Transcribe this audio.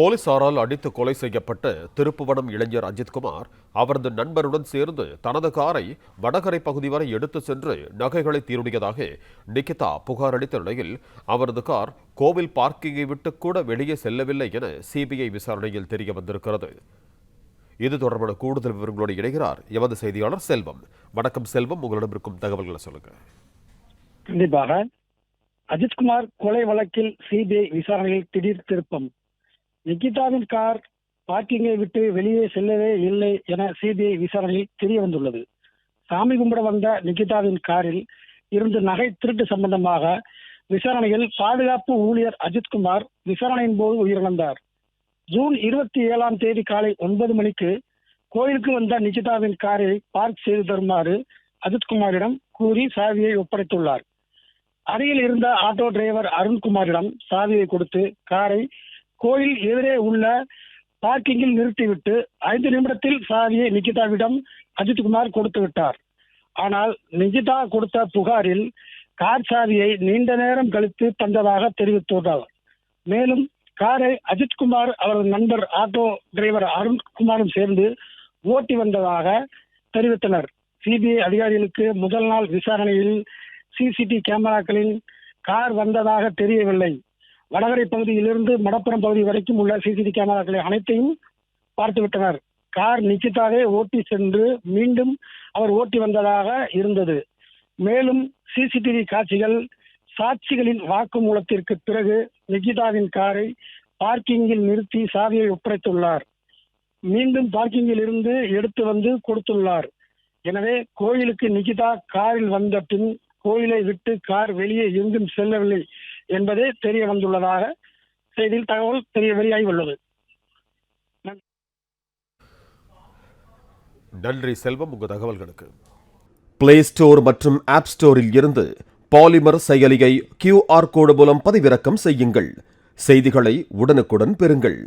போலீசாரால் அடித்து கொலை செய்யப்பட்ட திருப்புவனம் இளைஞர் அஜித்குமார் அவரது நண்பருடன் சேர்ந்து தனது காரை வடகரை பகுதி வரை எடுத்து சென்று நகைகளை தீருடியதாக நிகிதா புகார் அளித்த நிலையில் அவரது கார் கோவில் பார்க்கிங்கை விட்டு கூட வெளியே செல்லவில்லை என சிபிஐ விசாரணையில் தெரிய வந்திருக்கிறது. இது தொடர்பான கூடுதல் விவரங்களோடு இணைகிறார் எமது செய்தியாளர் செல்வம். வணக்கம் செல்வம். உங்களிடம் இருக்கும் தகவல்களை சொல்லுங்க. கண்டிப்பாக. அஜித்குமார் கொலை வழக்கில் சிபிஐ விசாரணையில் திடீர் திருப்பம். நிகிதாவின் கார் பார்க்கிங்கை விட்டு வெளியே செல்லவே இல்லை என சிபிஐ விசாரணையில் தெரிய வந்துள்ளது சாமி கும்பிட வந்த நிகிதாவின் காரில் இருந்து நகை திருட்டு சம்பந்தமாக விசாரணையில் பாதுகாப்பு ஊழியர் அஜித்குமார் விசாரணையின் போது உயிரிழந்தார். ஜூன் இருபத்தி ஏழாம் தேதி காலை ஒன்பது மணிக்கு கோயிலுக்கு வந்த நிகிதாவின் காரை பார்க் செய்து தருமாறு அஜித்குமாரிடம் கூறி சாவியை ஒப்படைத்துள்ளார். அருகில் இருந்த ஆட்டோ டிரைவர் அருண்குமாரிடம் சாவியை கொடுத்து காரை கோயில் எதிரே உள்ள பார்க்கிங்கில் நிறுத்திவிட்டு ஐந்து நிமிடத்தில் சாவியை நிகிதாவிடம் அஜித்குமார் கொடுத்து விட்டார். ஆனால் நிகிதா கொடுத்த புகாரில் கார் சாவியை நீண்ட நேரம் கழித்து தந்ததாக தெரிவித்துள்ளார். மேலும் காரை அஜித்குமார் அவரது நண்பர் ஆட்டோ டிரைவர் அருண்குமாரும் சேர்ந்து ஓட்டி வந்ததாக தெரிவித்தனர். சிபிஐ அதிகாரிகளுக்கு முதல் நாள் விசாரணையில் சிசிடி கேமராக்களில் கார் வந்ததாக தெரியவில்லை. வடகரை பகுதியிலிருந்து மடப்புறம் பகுதி வரைக்கும் உள்ள சிசிடி கேமராக்களை அனைத்தையும் பார்த்துவிட்டனர் கார் நிச்சயத்தாகவே ஓட்டி சென்று மீண்டும் அவர் ஓட்டி வந்ததாக இருந்தது. மேலும் சிசிடிவி காட்சிகள் சாட்சிகளின் வாக்குமூலத்திற்கு பிறகு நிகிதாவின் காரை பார்க்கிங்கில் நிறுத்தி சாவியை ஒப்படைத்துள்ளார். மீண்டும் பார்க்கிங்கில் இருந்து எடுத்து வந்து கொடுத்துள்ளார். எனவே கோயிலுக்கு நிகிதா காரில் வந்த பின் கோயிலை விட்டு கார் வெளியே எங்கும் செல்லவில்லை. என்பதே தெரிய வந்துள்ளதாக செய்தியில் தகவல் தெரிய வெளியாகி உள்ளது. நன்றி செல்வம் உங்கள் தகவல்களுக்கு. பிளே ஸ்டோர் மற்றும் ஆப் ஸ்டோரில் இருந்து பாலிமர் செயலியை கியூஆர் கோடு மூலம் பதிவிறக்கம் செய்யுங்கள். செய்திகளை உடனுக்குடன் பெறுங்கள்.